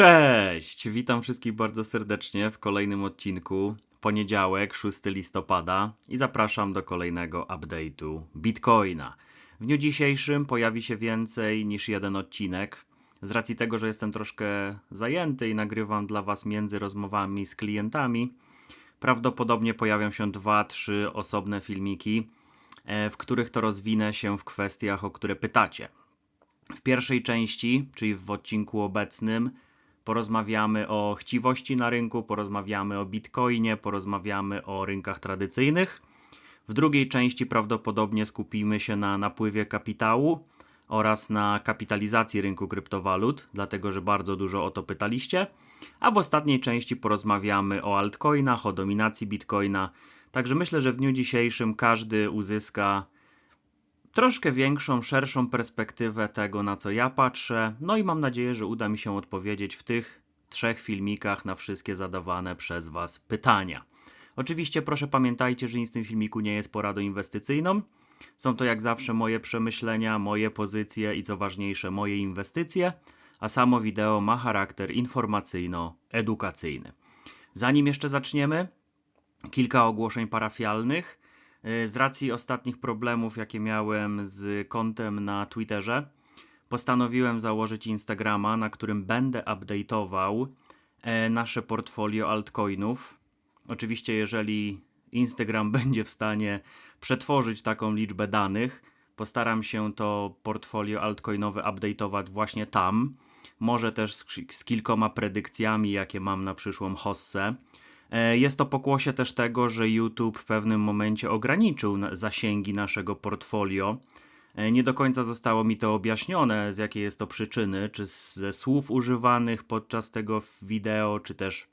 Cześć! Witam wszystkich bardzo serdecznie w kolejnym odcinku. Poniedziałek, 6 listopada i zapraszam do kolejnego update'u Bitcoina. W dniu dzisiejszym pojawi się więcej niż jeden odcinek. Z racji tego, że jestem troszkę zajęty i nagrywam dla Was między rozmowami z klientami, prawdopodobnie pojawią się dwa, trzy osobne filmiki, e, w których to rozwinę się w kwestiach, o które pytacie. W pierwszej części, czyli w odcinku obecnym, porozmawiamy o chciwości na rynku, porozmawiamy o bitcoinie, porozmawiamy o rynkach tradycyjnych. W drugiej części prawdopodobnie skupimy się na napływie kapitału oraz na kapitalizacji rynku kryptowalut, dlatego że bardzo dużo o to pytaliście. A w ostatniej części porozmawiamy o altcoinach, o dominacji bitcoina. Także myślę, że w dniu dzisiejszym każdy uzyska troszkę większą, szerszą perspektywę tego, na co ja patrzę. No i mam nadzieję, że uda mi się odpowiedzieć w tych trzech filmikach na wszystkie zadawane przez Was pytania. Oczywiście proszę pamiętajcie, że nic w tym filmiku nie jest poradą inwestycyjną. Są to jak zawsze moje przemyślenia, moje pozycje i co ważniejsze, moje inwestycje, a samo wideo ma charakter informacyjno-edukacyjny. Zanim jeszcze zaczniemy, kilka ogłoszeń parafialnych. Y, Z racji ostatnich problemów, jakie miałem z kontem na Twitterze, postanowiłem założyć Instagrama, na którym będę update'ował e, nasze portfolio altcoinów. Oczywiście, jeżeli Instagram będzie w stanie przetworzyć taką liczbę danych, postaram się to portfolio altcoinowe update'ować właśnie tam. Może też z, z kilkoma predykcjami, jakie mam na przyszłą hossę. E, Jest to pokłosie też tego, że YouTube w pewnym momencie ograniczył zasięgi naszego portfolio. E, Nie do końca zostało mi to objaśnione, z jakiej jest to przyczyny, czy ze słów używanych podczas tego wideo, czy też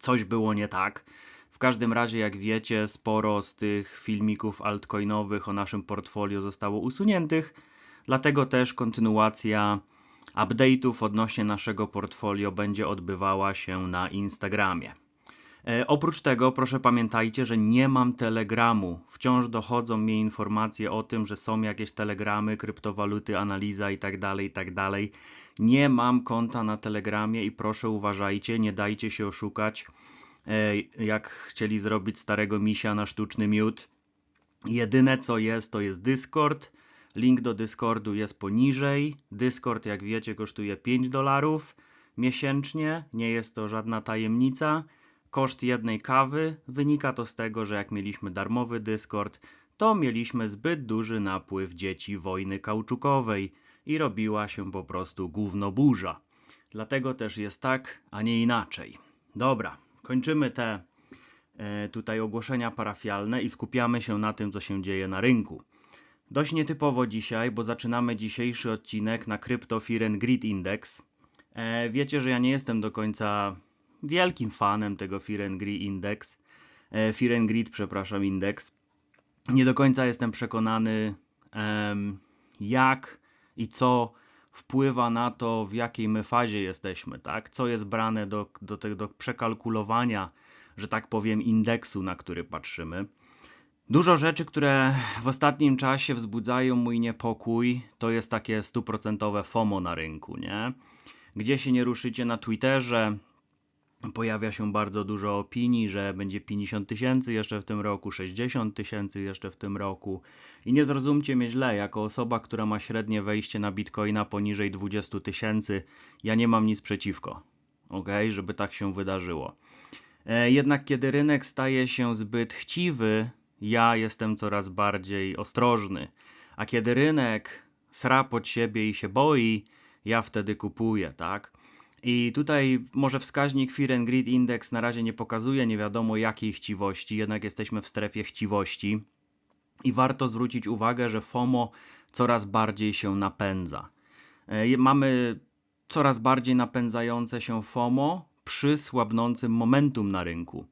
coś było nie tak. W każdym razie, jak wiecie, sporo z tych filmików altcoinowych o naszym portfolio zostało usuniętych, dlatego też kontynuacja update'ów odnośnie naszego portfolio będzie odbywała się na Instagramie. E, oprócz tego, proszę pamiętajcie, że nie mam telegramu. Wciąż dochodzą mnie informacje o tym, że są jakieś telegramy, kryptowaluty, analiza i tak dalej, i tak. Nie mam konta na telegramie i proszę uważajcie, nie dajcie się oszukać. E, jak chcieli zrobić starego misia na sztuczny miód. Jedyne co jest, to jest Discord. Link do Discordu jest poniżej. Discord, jak wiecie, kosztuje 5 dolarów miesięcznie. Nie jest to żadna tajemnica. Koszt jednej kawy wynika to z tego, że jak mieliśmy darmowy Discord, to mieliśmy zbyt duży napływ dzieci wojny kauczukowej i robiła się po prostu gówno burza. Dlatego też jest tak, a nie inaczej. Dobra, kończymy te e, tutaj ogłoszenia parafialne i skupiamy się na tym, co się dzieje na rynku. Dość nietypowo dzisiaj, bo zaczynamy dzisiejszy odcinek na Crypto Fear Index. E, wiecie, że ja nie jestem do końca wielkim fanem tego Fear Greed Index. E, Fear przepraszam, Index. Nie do końca jestem przekonany, em, jak i co wpływa na to, w jakiej my fazie jesteśmy, tak? Co jest brane do, do, tego, do przekalkulowania, że tak powiem, indeksu, na który patrzymy. Dużo rzeczy, które w ostatnim czasie wzbudzają mój niepokój, to jest takie stuprocentowe FOMO na rynku, nie? Gdzie się nie ruszycie na Twitterze, pojawia się bardzo dużo opinii, że będzie 50 tysięcy jeszcze w tym roku, 60 tysięcy jeszcze w tym roku. I nie zrozumcie mnie źle, jako osoba, która ma średnie wejście na bitcoina poniżej 20 tysięcy, ja nie mam nic przeciwko, ok, żeby tak się wydarzyło. E, Jednak kiedy rynek staje się zbyt chciwy, ja jestem coraz bardziej ostrożny. A kiedy rynek sra pod siebie i się boi, ja wtedy kupuję, tak? I tutaj może wskaźnik Fear and Greed Index na razie nie pokazuje nie wiadomo jakiej chciwości, jednak jesteśmy w strefie chciwości. I warto zwrócić uwagę, że FOMO coraz bardziej się napędza. E, Mamy coraz bardziej napędzające się FOMO przy słabnącym momentum na rynku.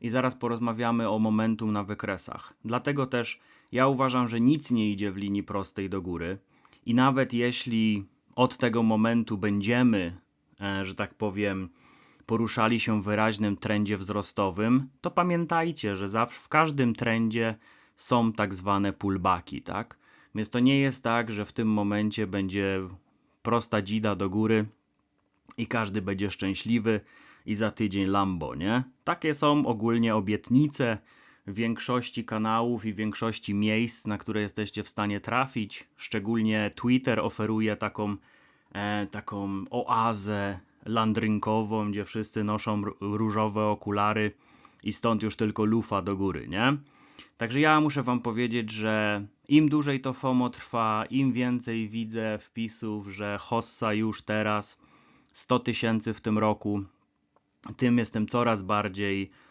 I zaraz porozmawiamy o momentum na wykresach. Dlatego też ja uważam, że nic nie idzie w linii prostej do góry. I nawet jeśli od tego momentu będziemy, że tak powiem, poruszali się w wyraźnym trendzie wzrostowym, to pamiętajcie, że zawsze w każdym trendzie są tak zwane pullbacki, tak? Więc to nie jest tak, że w tym momencie będzie prosta dzida do góry i każdy będzie szczęśliwy i za tydzień Lambo, nie? Takie są ogólnie obietnice większości kanałów i większości miejsc, na które jesteście w stanie trafić. Szczególnie Twitter oferuje taką, e, taką oazę landrynkową, gdzie wszyscy noszą różowe okulary i stąd już tylko lufa do góry, nie? Także ja muszę wam powiedzieć, że im dłużej to FOMO trwa, im więcej widzę wpisów, że Hossa już teraz 100 tysięcy w tym roku, tym jestem coraz bardziej e,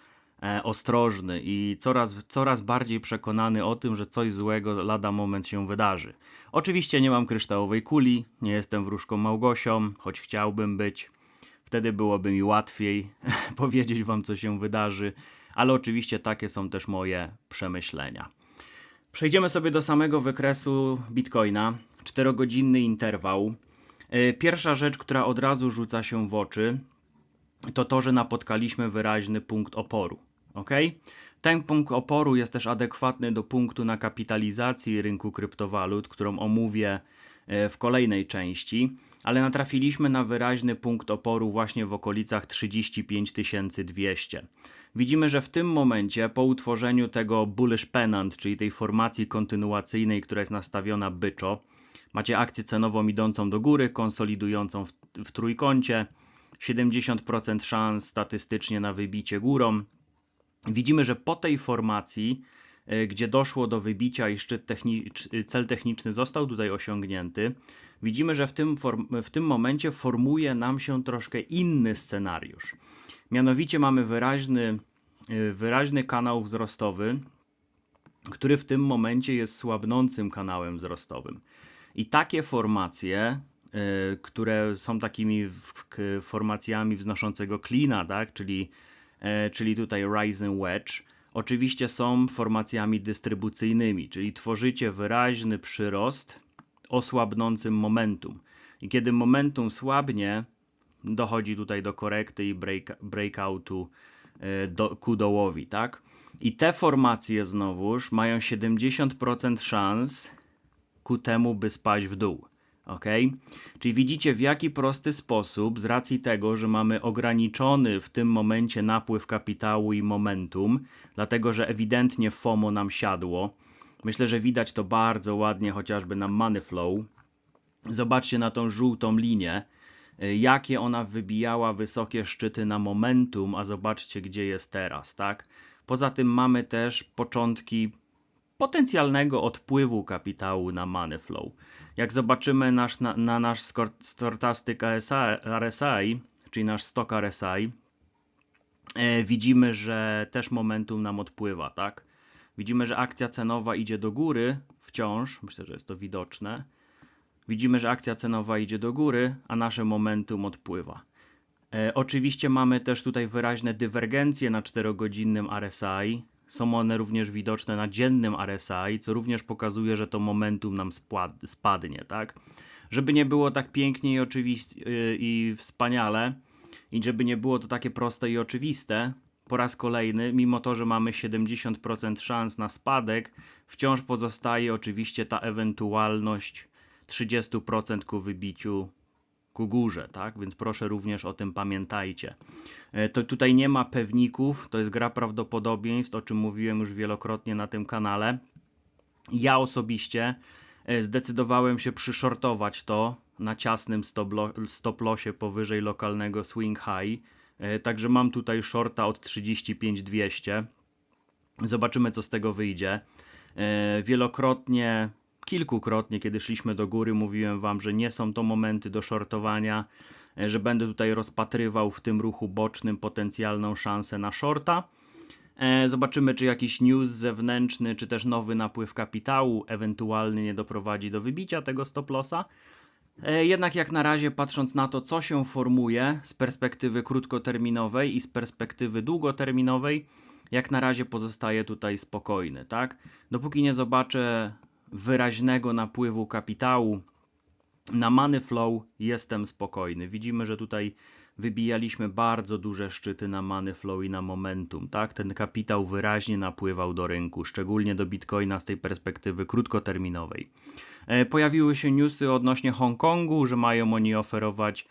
ostrożny i coraz, coraz bardziej przekonany o tym, że coś złego lada moment się wydarzy. Oczywiście nie mam kryształowej kuli, nie jestem wróżką Małgosią, choć chciałbym być. Wtedy byłoby mi łatwiej powiedzieć wam, co się wydarzy, ale oczywiście takie są też moje przemyślenia. Przejdziemy sobie do samego wykresu Bitcoina. 4-godzinny interwał. E, Pierwsza rzecz, która od razu rzuca się w oczy, to to, że napotkaliśmy wyraźny punkt oporu. Ok? Ten punkt oporu jest też adekwatny do punktu na kapitalizacji rynku kryptowalut, którą omówię e, w kolejnej części, ale natrafiliśmy na wyraźny punkt oporu właśnie w okolicach 35 200. Widzimy, że w tym momencie, po utworzeniu tego bullish pennant, czyli tej formacji kontynuacyjnej, która jest nastawiona byczo, macie akcję cenową idącą do góry, konsolidującą w, w trójkącie, 70% szans statystycznie na wybicie górą. Widzimy, że po tej formacji, e, gdzie doszło do wybicia i szczyt techni- czy- cel techniczny został tutaj osiągnięty, widzimy, że w tym, w tym momencie formuje nam się troszkę inny scenariusz. Mianowicie mamy wyraźny, e, wyraźny kanał wzrostowy, który w tym momencie jest słabnącym kanałem wzrostowym. I takie formacje, które są takimi formacjami wznoszącego klina, tak? czyli, e, czyli tutaj Rising Wedge, oczywiście są formacjami dystrybucyjnymi, czyli tworzycie wyraźny przyrost o słabnącym momentum. I kiedy momentum słabnie, dochodzi tutaj do korekty i break, breakoutu e, do, ku dołowi, tak? I te formacje znowuż mają 70% szans ku temu, by spaść w dół. Ok? Czyli widzicie, w jaki prosty sposób, z racji tego, że mamy ograniczony w tym momencie napływ kapitału i momentum, dlatego że ewidentnie FOMO nam siadło. Myślę, że widać to bardzo ładnie chociażby na Money Flow. Zobaczcie na tą żółtą linię, y, jakie ona wybijała wysokie szczyty na momentum, a zobaczcie, gdzie jest teraz, tak? Poza tym mamy też początki potencjalnego odpływu kapitału na money flow. Jak zobaczymy nasz, na, na nasz Stochastic RSI, czyli nasz stock RSI, e, widzimy, że też momentum nam odpływa, tak? Widzimy, że akcja cenowa idzie do góry wciąż, myślę, że jest to widoczne. Widzimy, że akcja cenowa idzie do góry, a nasze momentum odpływa. E, oczywiście mamy też tutaj wyraźne dywergencje na 4-godzinnym RSI. Są one również widoczne na dziennym RSI, co również pokazuje, że to momentum nam spadnie, tak? Żeby nie było tak pięknie i oczywiście i wspaniale i żeby nie było to takie proste i oczywiste, po raz kolejny, mimo to, że mamy 70% szans na spadek, wciąż pozostaje oczywiście ta ewentualność 30% ku wybiciu ku górze, tak? Więc proszę również o tym pamiętajcie. E, To tutaj nie ma pewników, to jest gra prawdopodobieństw, o czym mówiłem już wielokrotnie na tym kanale. Ja osobiście e, zdecydowałem się przyshortować to na ciasnym stop-lossie powyżej lokalnego swing high. E, Także mam tutaj shorta od 35200. Zobaczymy, co z tego wyjdzie. Wielokrotnie, kilkukrotnie, kiedy szliśmy do góry, mówiłem Wam, że nie są to momenty do shortowania, e, że będę tutaj rozpatrywał w tym ruchu bocznym potencjalną szansę na shorta. E, Zobaczymy, czy jakiś news zewnętrzny, czy też nowy napływ kapitału ewentualnie nie doprowadzi do wybicia tego stop lossa. E, Jednak jak na razie patrząc na to, co się formuje z perspektywy krótkoterminowej i z perspektywy długoterminowej, jak na razie pozostaje tutaj spokojny, tak? Dopóki nie zobaczę wyraźnego napływu kapitału na money flow, jestem spokojny. Widzimy, że tutaj wybijaliśmy bardzo duże szczyty na money flow i na momentum, tak? Ten kapitał wyraźnie napływał do rynku, szczególnie do Bitcoina z tej perspektywy krótkoterminowej. E, Pojawiły się newsy odnośnie Hongkongu, że mają oni oferować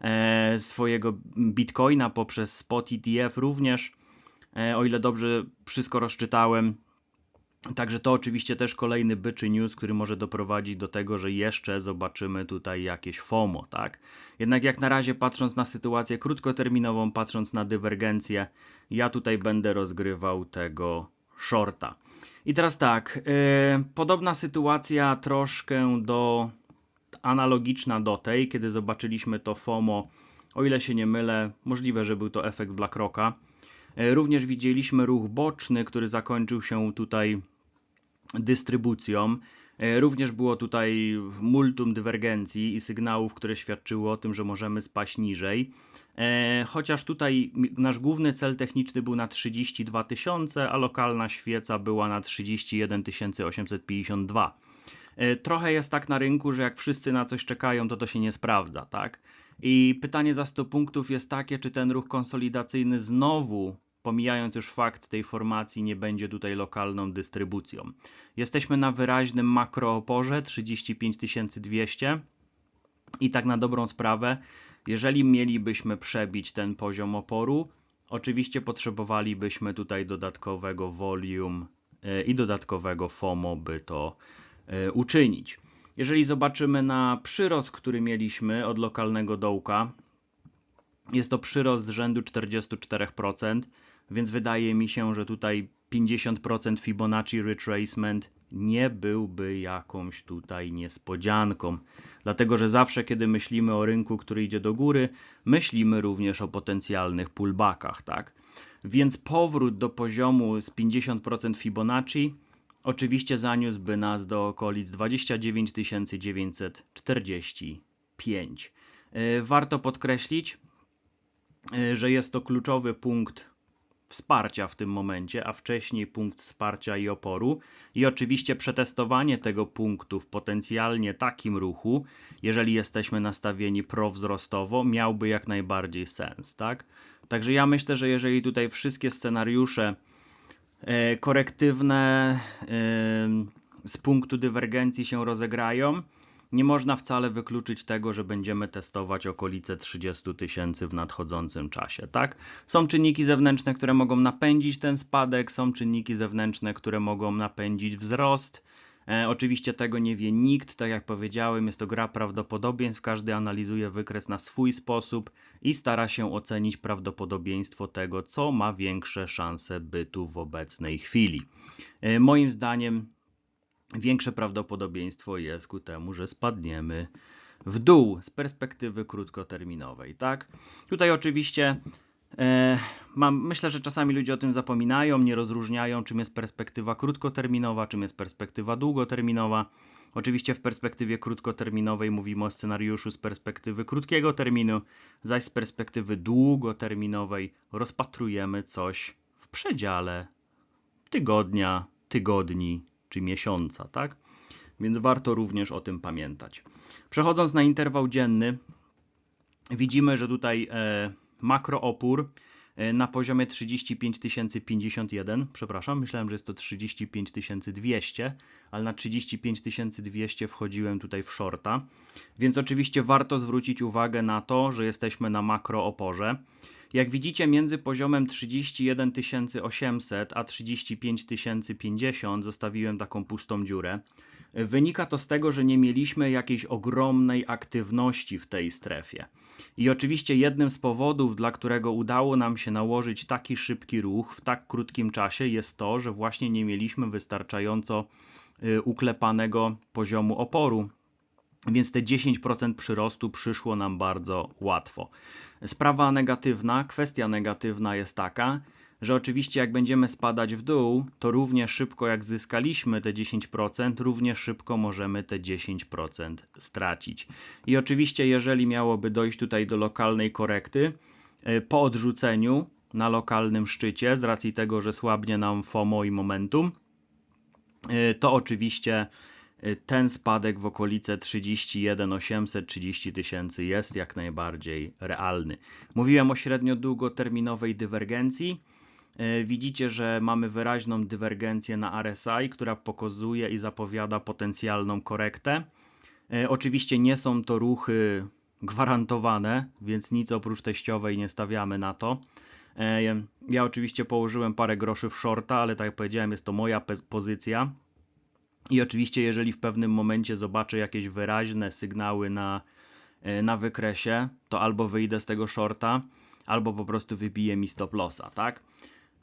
e, swojego bitcoina poprzez spot ETF również, e, o ile dobrze wszystko rozczytałem. Także to oczywiście też kolejny byczy news, który może doprowadzić do tego, że jeszcze zobaczymy tutaj jakieś FOMO, tak? Jednak jak na razie patrząc na sytuację krótkoterminową, patrząc na dywergencję, ja tutaj będę rozgrywał tego shorta. I teraz tak, yy, podobna sytuacja troszkę do analogiczna do tej, kiedy zobaczyliśmy to FOMO, o ile się nie mylę, możliwe, że był to efekt BlackRocka. E, Również widzieliśmy ruch boczny, który zakończył się tutaj dystrybucją. E, Również było tutaj multum dywergencji i sygnałów, które świadczyły o tym, że możemy spaść niżej. E, Chociaż tutaj nasz główny cel techniczny był na 32 tysiące, a lokalna świeca była na 31 852. E, Trochę jest tak na rynku, że jak wszyscy na coś czekają, to to się nie sprawdza, tak? I pytanie za 100 punktów jest takie, czy ten ruch konsolidacyjny znowu, pomijając już fakt tej formacji, nie będzie tutaj lokalną dystrybucją. Jesteśmy na wyraźnym makrooporze 35 200 i tak na dobrą sprawę, jeżeli mielibyśmy przebić ten poziom oporu, oczywiście potrzebowalibyśmy tutaj dodatkowego volume e, i dodatkowego FOMO, by to e, uczynić. Jeżeli zobaczymy na przyrost, który mieliśmy od lokalnego dołka, jest to przyrost rzędu 44%, więc wydaje mi się, że tutaj 50% Fibonacci retracement nie byłby jakąś tutaj niespodzianką. Dlatego, że zawsze, kiedy myślimy o rynku, który idzie do góry, myślimy również o potencjalnych pullbackach, tak? Więc powrót do poziomu z 50% Fibonacci oczywiście zaniósłby nas do okolic 29 945. Yy, Warto podkreślić, y, że jest to kluczowy punkt wsparcia w tym momencie, a wcześniej punkt wsparcia i oporu. I oczywiście przetestowanie tego punktu w potencjalnie takim ruchu, jeżeli jesteśmy nastawieni prowzrostowo, miałby jak najbardziej sens, tak? Także ja myślę, że jeżeli tutaj wszystkie scenariusze e, korektywne e, z punktu dywergencji się rozegrają, nie można wcale wykluczyć tego, że będziemy testować okolice 30 tysięcy w nadchodzącym czasie, tak? Są czynniki zewnętrzne, które mogą napędzić ten spadek, są czynniki zewnętrzne, które mogą napędzić wzrost. E, oczywiście tego nie wie nikt, tak jak powiedziałem, jest to gra prawdopodobieństw, każdy analizuje wykres na swój sposób i stara się ocenić prawdopodobieństwo tego, co ma większe szanse bytu w obecnej chwili. E, moim zdaniem większe prawdopodobieństwo jest ku temu, że spadniemy w dół z perspektywy krótkoterminowej, tak? Tutaj oczywiście e, mam, myślę, że czasami ludzie o tym zapominają, nie rozróżniają, czym jest perspektywa krótkoterminowa, czym jest perspektywa długoterminowa. Oczywiście w perspektywie krótkoterminowej mówimy o scenariuszu z perspektywy krótkiego terminu, zaś z perspektywy długoterminowej rozpatrujemy coś w przedziale tygodnia, tygodni czy miesiąca, tak? Więc warto również o tym pamiętać. Przechodząc na interwał dzienny, widzimy, że tutaj e, makroopór e, na poziomie 35 051, przepraszam, myślałem, że jest to 35 200, ale na 35 200 wchodziłem tutaj w shorta, więc oczywiście warto zwrócić uwagę na to, że jesteśmy na makrooporze. Jak widzicie, między poziomem 31 800 a 35 050 zostawiłem taką pustą dziurę. Wynika to z tego, że nie mieliśmy jakiejś ogromnej aktywności w tej strefie. I oczywiście jednym z powodów, dla którego udało nam się nałożyć taki szybki ruch w tak krótkim czasie, jest to, że właśnie nie mieliśmy wystarczająco y, uklepanego poziomu oporu, więc te 10% przyrostu przyszło nam bardzo łatwo. Sprawa negatywna, kwestia negatywna jest taka, że oczywiście jak będziemy spadać w dół, to równie szybko jak zyskaliśmy te 10%, równie szybko możemy te 10% stracić. I oczywiście jeżeli miałoby dojść tutaj do lokalnej korekty, y, po odrzuceniu na lokalnym szczycie, z racji tego, że słabnie nam FOMO i momentum, y, to oczywiście ten spadek w okolice 31 800 30 tysięcy jest jak najbardziej realny. Mówiłem o średnio długoterminowej dywergencji. Y, Widzicie, że mamy wyraźną dywergencję na RSI, która pokazuje i zapowiada potencjalną korektę. Y, Oczywiście nie są to ruchy gwarantowane, więc nic oprócz teściowej nie stawiamy na to. Ja oczywiście położyłem parę groszy w shorta, ale tak jak powiedziałem, jest to moja pozycja. I oczywiście, jeżeli w pewnym momencie zobaczę jakieś wyraźne sygnały na, e, na wykresie, to albo wyjdę z tego shorta, albo po prostu wybije mi stop lossa, tak?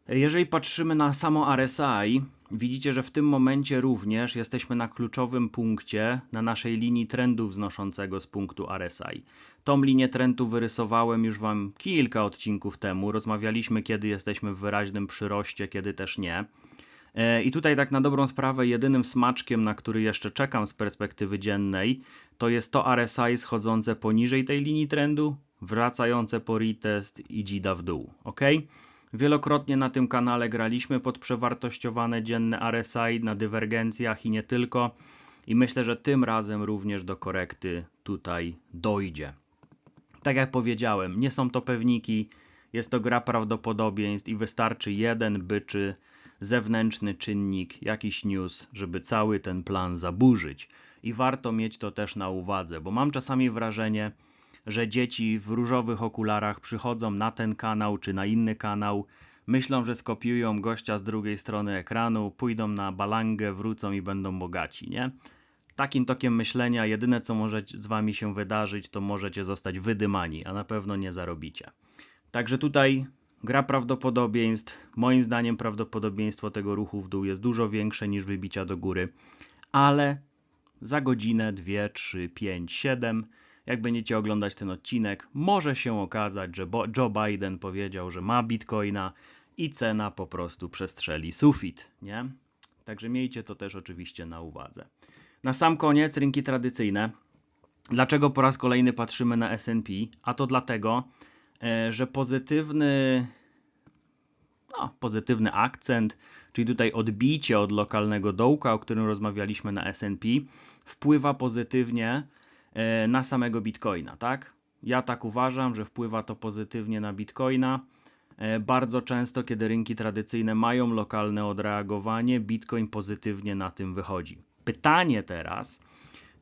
Jeżeli patrzymy na samo RSI, widzicie, że w tym momencie również jesteśmy na kluczowym punkcie na naszej linii trendu wznoszącego z punktu RSI. Tą linię trendu wyrysowałem już Wam kilka odcinków temu. Rozmawialiśmy, kiedy jesteśmy w wyraźnym przyroście, kiedy też nie. E, I tutaj tak na dobrą sprawę jedynym smaczkiem, na który jeszcze czekam z perspektywy dziennej, to jest to RSI schodzące poniżej tej linii trendu, wracające po retest i dzida w dół, ok? Wielokrotnie na tym kanale graliśmy pod przewartościowane dzienne RSI na dywergencjach i nie tylko. I myślę, że tym razem również do korekty tutaj dojdzie. Tak jak powiedziałem, nie są to pewniki, jest to gra prawdopodobieństw i wystarczy jeden byczy zewnętrzny czynnik, jakiś news, żeby cały ten plan zaburzyć. I warto mieć to też na uwadze, bo mam czasami wrażenie, że dzieci w różowych okularach przychodzą na ten kanał czy na inny kanał, myślą, że skopiują gościa z drugiej strony ekranu, pójdą na balangę, wrócą i będą bogaci, nie? Takim tokiem myślenia jedyne co może z wami się wydarzyć, to możecie zostać wydymani, a na pewno nie zarobicie. Także tutaj gra prawdopodobieństw. Moim zdaniem prawdopodobieństwo tego ruchu w dół jest dużo większe niż wybicia do góry, ale za godzinę, dwie, trzy, pięć, siedem, jak będziecie oglądać ten odcinek, może się okazać, że Bo- Joe Biden powiedział, że ma bitcoina i cena po prostu przestrzeli sufit, nie? Także miejcie to też oczywiście na uwadze. Na sam koniec rynki tradycyjne. Dlaczego po raz kolejny patrzymy na S&P? A to dlatego, że pozytywny no, pozytywny akcent, czyli tutaj odbicie od lokalnego dołka, o którym rozmawialiśmy na S&P, wpływa pozytywnie e, na samego Bitcoina, tak? Ja tak uważam, że wpływa to pozytywnie na Bitcoina. E, Bardzo często, kiedy rynki tradycyjne mają lokalne odreagowanie, Bitcoin pozytywnie na tym wychodzi. Pytanie teraz,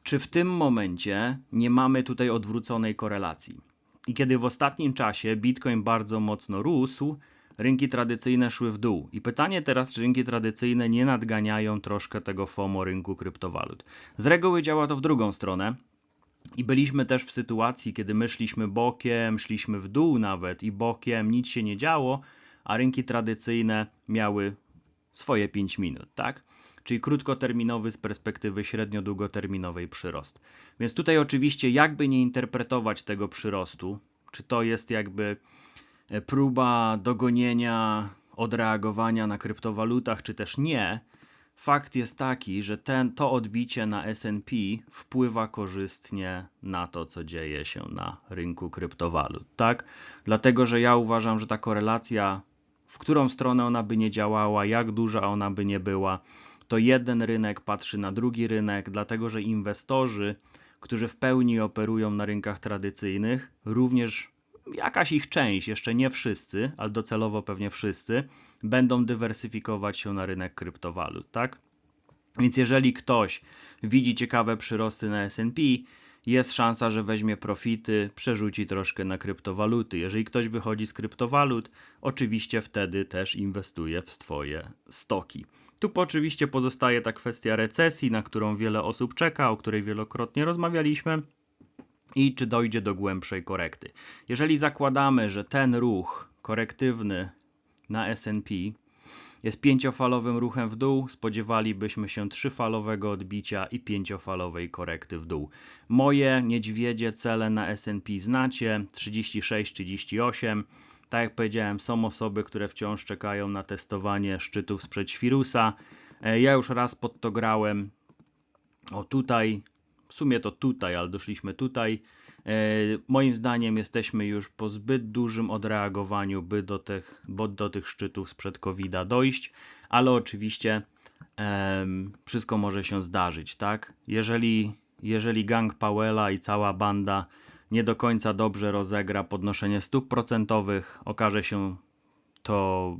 czy w tym momencie nie mamy tutaj odwróconej korelacji? I kiedy w ostatnim czasie Bitcoin bardzo mocno rósł, rynki tradycyjne szły w dół. I pytanie teraz, czy rynki tradycyjne nie nadganiają troszkę tego FOMO rynku kryptowalut. Z reguły działa to w drugą stronę. I byliśmy też w sytuacji, kiedy my szliśmy bokiem, szliśmy w dół nawet i bokiem, nic się nie działo, a rynki tradycyjne miały swoje 5 minut, tak? Czyli krótkoterminowy z perspektywy średnio-długoterminowej przyrost. Więc tutaj oczywiście jakby nie interpretować tego przyrostu, czy to jest jakby e, próba dogonienia, odreagowania na kryptowalutach, czy też nie, fakt jest taki, że ten, to odbicie na S&P wpływa korzystnie na to, co dzieje się na rynku kryptowalut, tak? Dlatego, że ja uważam, że ta korelacja, w którą stronę ona by nie działała, jak duża ona by nie była, to jeden rynek patrzy na drugi rynek, dlatego, że inwestorzy, którzy w pełni operują na rynkach tradycyjnych, również jakaś ich część, jeszcze nie wszyscy, ale docelowo pewnie wszyscy, będą dywersyfikować się na rynek kryptowalut, tak? Więc jeżeli ktoś widzi ciekawe przyrosty na S&P, jest szansa, że weźmie profity, przerzuci troszkę na kryptowaluty. Jeżeli ktoś wychodzi z kryptowalut, oczywiście wtedy też inwestuje w swoje stoki. Tu oczywiście pozostaje ta kwestia recesji, na którą wiele osób czeka, o której wielokrotnie rozmawialiśmy i czy dojdzie do głębszej korekty. Jeżeli zakładamy, że ten ruch korektywny na S&P jest pięciofalowym ruchem w dół, spodziewalibyśmy się trzyfalowego odbicia i pięciofalowej korekty w dół. Moje niedźwiedzie cele na S&P znacie, 36-38. Tak jak powiedziałem, są osoby, które wciąż czekają na testowanie szczytów sprzed świrusa. E, Ja już raz pod to grałem. O tutaj, w sumie to tutaj, ale doszliśmy tutaj. E, moim zdaniem jesteśmy już po zbyt dużym odreagowaniu, by do tych, bo do tych szczytów sprzed covid dojść, ale oczywiście wszystko może się zdarzyć, tak? Jeżeli, jeżeli gang Powella i cała banda nie do końca dobrze rozegra podnoszenie stóp procentowych, okaże się to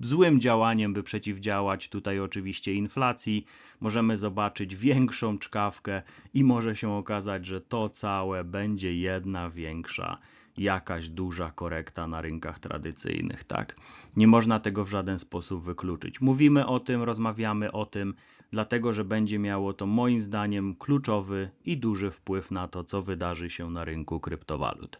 złym działaniem, by przeciwdziałać tutaj oczywiście inflacji. Możemy zobaczyć większą czkawkę i może się okazać, że to całe będzie jedna większa jakaś duża korekta na rynkach tradycyjnych, tak? Nie można tego w żaden sposób wykluczyć. Mówimy o tym, rozmawiamy o tym, dlatego że będzie miało to moim zdaniem kluczowy i duży wpływ na to, co wydarzy się na rynku kryptowalut.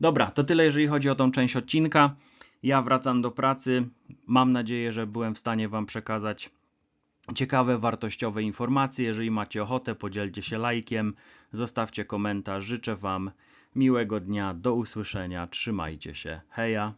Dobra, to tyle jeżeli chodzi o tą część odcinka. Ja wracam do pracy. Mam nadzieję, że byłem w stanie Wam przekazać ciekawe, wartościowe informacje. Jeżeli macie ochotę, podzielcie się lajkiem, zostawcie komentarz. Życzę Wam miłego dnia, do usłyszenia, trzymajcie się. Heja!